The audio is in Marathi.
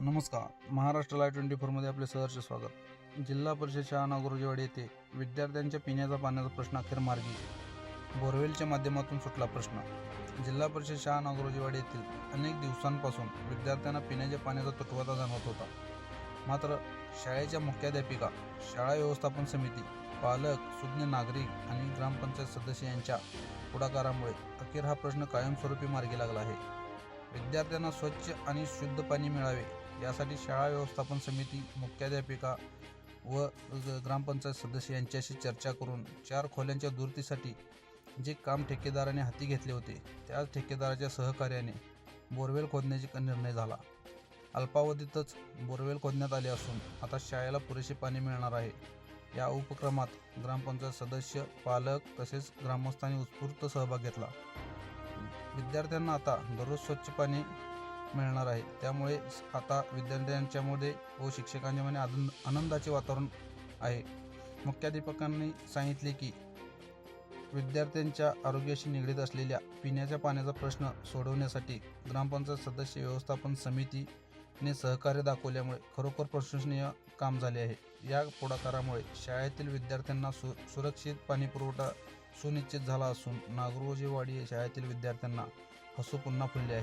नमस्कार. महाराष्ट्र लाय ट्वेंटी फोरमध्ये आपले सहर्ष स्वागत. जिल्हा परिषद शाळा नागोरजेवाडी येथे विद्यार्थ्यांच्या पिण्याचा पाण्याचा प्रश्न अखेर मार्गी. बोरवेलच्या माध्यमातून सुटला प्रश्न. जिल्हा परिषद शाळा नागोरजेवाडी येथील अनेक दिवसांपासून विद्यार्थ्यांना पिण्याच्या पाण्याचा तुटवडा जाणवत होता. मात्र शाळेच्या मुख्याध्यापिका शाळा व्यवस्थापन समिती पालक सुज्ञ नागरिक आणि ग्रामपंचायत सदस्य यांच्या पुढाकारामुळे अखेर हा प्रश्न कायमस्वरूपी मार्गी लागला आहे. विद्यार्थ्यांना स्वच्छ आणि शुद्ध पाणी मिळावे यासाठी शाळा व्यवस्थापन समिती मुख्याध्यापिका व ग्रामपंचायत सदस्य यांच्याशी चर्चा करून चार खोल्यांच्या दुरुस्तीसाठी जे काम ठेकेदाराने हाती घेतले होते त्याच ठेकेदाराच्या सहकार्याने बोरवेल खोदण्याचा निर्णय झाला. अल्पावधीतच बोरवेल खोदण्यात आले असून आता शाळेला पुरेसे पाणी मिळणार आहे. या उपक्रमात ग्रामपंचायत सदस्य पालक तसेच ग्रामस्थांनी उत्स्फूर्त सहभाग घेतला. विद्यार्थ्यांना आता दररोज स्वच्छ पाणी मिळणार आहे. त्यामुळे आता विद्यार्थ्यांच्यामध्ये व शिक्षकांच्या मध्ये आनंद आनंदाचे वातावरण आहे. मुख्याध्यापकांनी सांगितले की विद्यार्थ्यांच्या आरोग्याशी निगडीत असलेल्या पिण्याच्या पाण्याचा प्रश्न सोडवण्यासाठी ग्रामपंचायत सदस्य व्यवस्थापन समितीने सहकार्य दाखवल्यामुळे खरोखर प्रशंसनीय काम झाले आहे. या पुढाकारामुळे शाळेतील विद्यार्थ्यांना सु सुरक्षित पाणीपुरवठा सुनिश्चित झाला असून नागरोजीवाडी शाळेतील विद्यार्थ्यांना हसू पुन्हा फुलले आहे.